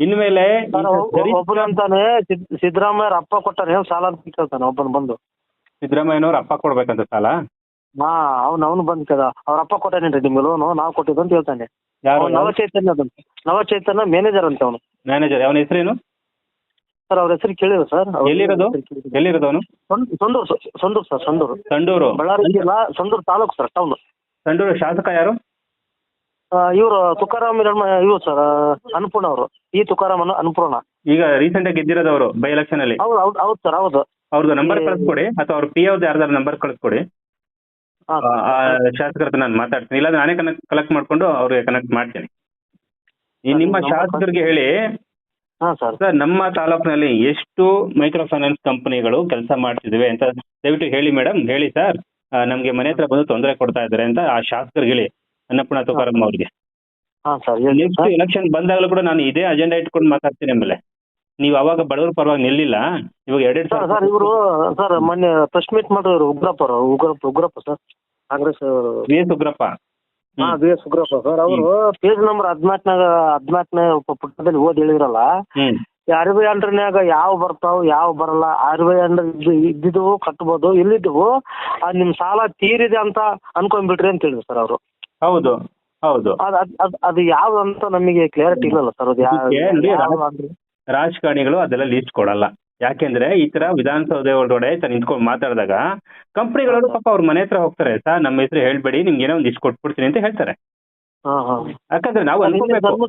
ಇನ್ಮೇಲೆ ಮೇಲೆ ಒಬ್ಬನಂತಾನೆ ಸಿದ್- ಸಿದ್ದರಾಮಯ್ಯ ಅಪ್ಪ ಕೊಟ್ಟಾರೆ ಏನು ಸಾಲ ಅಂತ ಕೇಳ್ತಾನೆ ಒಬ್ಬನ್ ಬಂದು. ಸಿದ್ದರಾಮಯ್ಯನವ್ರ ಅಪ್ಪ ಕೊಡ್ಬೇಕಂತ ಸಾಲ? ಹಾ ಅವ್ನು ಅವನು ಬಂದ್ ಕದ ಅವ್ರ ಅಪ್ಪ ಕೊಟ್ಟಾನೇನ್ರಿ ನಿಮ್ಗೆ ಲೋನ್ ನಾವು ಕೊಟ್ಟಿದ್ದು ಅಂತ ಹೇಳ್ತಾನೆ. ಯಾರು ನವಚೈತನ್ಯ ನವ? ಚೈತನ್ಯ ಅದಂತ ನವ ಚೈತನ್ಯ ಮ್ಯಾನೇಜರ್ ಅಂತ ಅವನು. ಮ್ಯಾನೇಜರ್ ಅವನ ಹೆಸರೇನು? ಸರ್ ಅವ್ರ ಹೆಸರು ಕೇಳಿದ್ರು ಸರ್. ಎಲ್ಲಿರೋದು? ಎಲ್ಲಿರೋದು ಅವನು? ಸಂದೂರು ಸೊಂದೂರು ಸರ್, ಸಂದೂರು ಸಂಡೂರು. ಬಳ್ಳಾರಿ ಜಿಲ್ಲಾ ಸೊಂದೂರು ತಾಲೂಕು ಸರ್ ಟೌನ್ ಸಂಡೂರು ಶಾಸಕ ಯಾರು? ಇವರು ತುಕಾರಾಮ್ ಇವರು ಸರ್ ಅನ್ನಪೂರ್ಣ ಅವರು. ಈ ತುಕಾರಾಮ್ ಅನ್ನ ಅನ್ನಪೂರ್ಣ ಈಗ ರೀಸೆಂಟ್ ಆಗಿ ಗೆದ್ದಿರೋದು ಬೈ ಎಲೆಕ್ಷನ್ ಅಲ್ಲಿ? ಹೌದು ಹೌದು ಹೌದು ಸರ್ ಹೌದು. ಅವ್ರದ್ದು ನಂಬರ್ ಕಳ್ಸ್ಕೊಡಿ ಅಥವಾ ಅವ್ರ ಪಿ ಅವ್ರದ್ದು ಯಾರ್ದಾರು ನಂಬರ್ ಕಳಿಸ್ಕೊಡಿ. ಶಾಸಕರ ಹತ್ರ ನಾನು ಮಾತಾಡ್ತೀನಿ. ಇಲ್ಲಾಂದ್ರೆ ನಾನೇ ಕನೆಕ್ಟ್ ಕಲೆಕ್ಟ್ ಮಾಡ್ಕೊಂಡು ಅವ್ರಿಗೆ ಕನೆಕ್ಟ್ ಮಾಡ್ತೀನಿ. ಈ ನಿಮ್ಮ ಶಾಸಕರಿಗೆ ಹೇಳಿ ಸರ್. ನಮ್ಮ ತಾಲೂಕಿನಲ್ಲಿ ಎಷ್ಟು ಮೈಕ್ರೋ ಫೈನಾನ್ಸ್ ಕಂಪನಿಗಳು ಕೆಲಸ ಮಾಡ್ತಿದ್ವಿ ಅಂತ ದಯವಿಟ್ಟು ಹೇಳಿ ಮೇಡಮ್ ಹೇಳಿ ಸರ್. ನಮಗೆ ಮನೆ ಹತ್ರ ಬಂದು ತೊಂದರೆ ಕೊಡ್ತಾ ಇದ್ದಾರೆ ಅಂತ ಆ ಶಾಸಕರಿಗೆ ಹೇಳಿ. ಅನ್ನಪೂರ್ಣ ತುಕಾರಮ್ಮ ಅವ್ರಿಗೆ. ಹಾ ಸರ್ ನೆಕ್ಸ್ಟ್ ಎಲೆಕ್ಷನ್ ಬಂದಾಗಲೂ ಕೂಡ ನಾನು ಇದೇ ಅಜೆಂಡಾ ಇಟ್ಕೊಂಡು ಮಾತಾಡ್ತೀನಿ ಆಮೇಲೆ. ನೀವು ಅವಾಗ ಬಡವರ ಪರವಾಗಿ ನಿಲ್ಲಿಲ್ಲ. ಇವಾಗ ಎರಡೆರಡು ಸರ್ ಇವರು ಸರ್ ಮೊನ್ನೆ ಪ್ರೆಸ್ ಮೀಟ್ ಮಾಡಿದ್ರು ಉಗ್ರಪ್ಪ ಅವರು Ugrappa Ugrappa sir Congress V S Ugrappa. ಹಾ ಬಿ ಎಸ್ ಉಗ್ರಪ್ಪ ಸರ್ ಅವರು ಪೇಜ್ ನಂಬರ್ ಹದಿನಾಲ್ಕನಾಗ ಹದಿನಾಲ್ಕನೇ ಪುಟದಲ್ಲಿ ಓದಿ ಹೇಳಿರಲ್ಲ ಆರ್ ಬಿ ಅಂಡರ್ನ್ಯಾಗ ಯಾವ ಬರ್ತಾವ ಯಾವ ಬರಲ್ಲ ಆರ್ ಬಿ ಅಂಡರ್ ಇದ್ದಿದ್ದು ಕಟ್ಬೋದು ಇಲ್ಲಿದ್ದವು ನಿಮ್ ನಿಮ್ಮ ಸಾಲ ತೀರಿದೆ ಅಂತ ಅನ್ಕೊಂಡ್ಬಿಟ್ರಿ ಅಂತ ಹೇಳಿದ್ರು ಸರ್ ಅವರು. ಹೌದು ಹೌದು. ಅದು ಯಾವ್ದು ಅಂತ ನಮಗೆ ಕ್ಲಿಯರಿಟಿ ಇಲ್ಲ ಸರ್ ಅದು ರಾಜಕಾರಣಿಗಳು ಅದೆಲ್ಲ ಲಿಸ್ಟ್ ಕೊಡಲ್ಲ. ಯಾಕೆಂದ್ರೆ ಈ ತರ ವಿಧಾನಸೌಧ ಒಳಗಡೆ ನಿಂತ್ಕೊಂಡು ಮಾತಾಡಿದಾಗ ಕಂಪ್ನಿಗಳು ಪಾಪ ಅವ್ರ ಮನೆ ಹತ್ರ ಹೋಗ್ತಾರೆ ಸರ್ ನಮ್ಮ ಹೆಸರು ಹೇಳ್ಬೇಡಿ ನಿಮ್ಗೆ ಏನೋ ಒಂದಿಷ್ಟು ಕೊಟ್ಬಿಡ್ತೀನಿ ಅಂತ ಹೇಳ್ತಾರೆ. ಯಾಕಂದ್ರೆ ನಾವು ಅನ್ಕೋಬೇಕು.